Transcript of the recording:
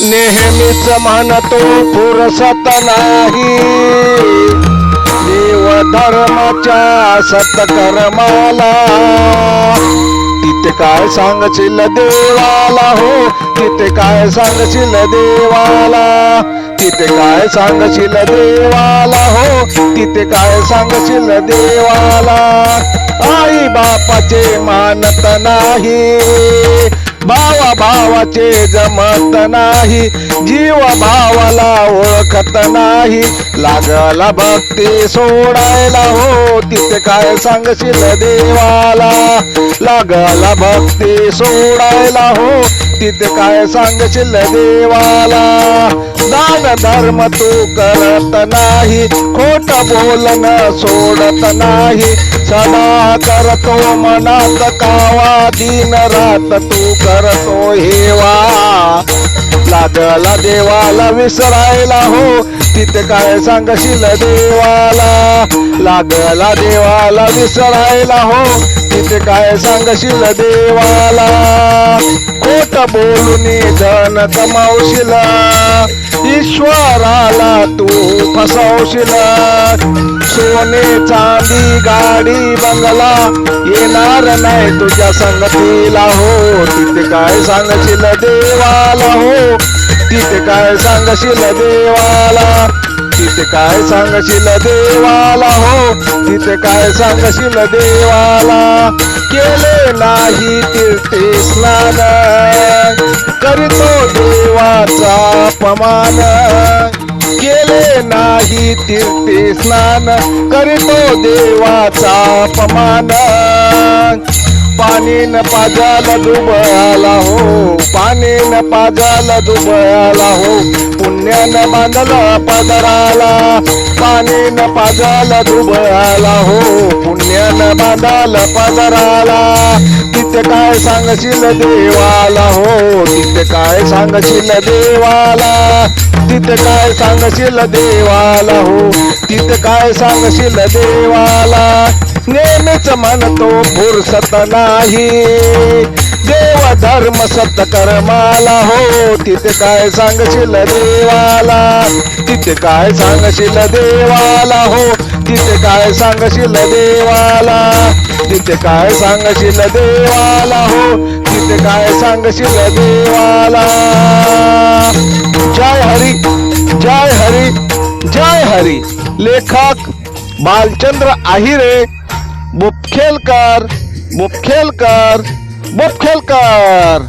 नेहमीच म्हणतो पुरसत नाही. देव धर्माच्या सत्कर्माला. तिथे काय सांगशील देवाला? हो तिथे काय सांगशील देवाला? तिथे काय सांगशील देवाला? हो तिथे काय सांगशील देवाला? आई बापाचे मानत नाही. भावाचे जमत नाही. जीव भावाला ओळखत नाही. लागला भक्ती सोडायला हो तिथे काय सांगशील देवाला? लागला भक्ती सोडायला हो तिथे काय सांगशील देवाला? दान धर्म तू करत नाही खोट बोलन सोडत नाही. सदा करतो मनात कावा दिन रात तू करतो हेवा लागला देवाला विसरायला हो. तिथे काय सांगशील देवाला? लागला देवाला विसरायला हो. तिथे काय सांगशील देवाला? खोट बोलून धन कमावशील ईश्वराला तू फसवशील. सोने चांदी गाडी बंगला येणार नाही तुझ्या संगतीला हो. तिथे काय सांगशील देवाला हो? तिथे काय सांगशील देवाला? तिथे काय सांगशील देवाला हो? तिथे काय सांगशील देवाला? केले नाही तीर्थे स्नान. करतो देवाचा अपमान. केले नाही तीर्थे स्नान करतो देवाचा अपमान. पाणी न पाजाला दुबळाला हो पाणी न पाजाला दुबळाला हो पुण्यानं बांधला पदराला. पाणी न पाजाला दुबळाला हो पुण्यानं बांधाला पदराला. तिथे काय सांगशील देवाला? हो तिथे काय सांगशील देवाला? तिथे काय सांगशील देवाला? हो तिथे काय सांगशील देवाला? नेहमीच म्हणतो फुरसत नाही. देव धर्म सत कर्माला. हो तिथे काय सांगशील देवाला? तिथे काय सांगशील देवाला? हो तिथे काय सांगशील देवाला? तिथे काय सांगशील देवाला हो? तिथे काय सांगशील देवाला? जय हरी जय हरी जय हरी. लेखक बालचंद्र आहिरे बुपखेलकर बुपखेलकर बुपखेलकर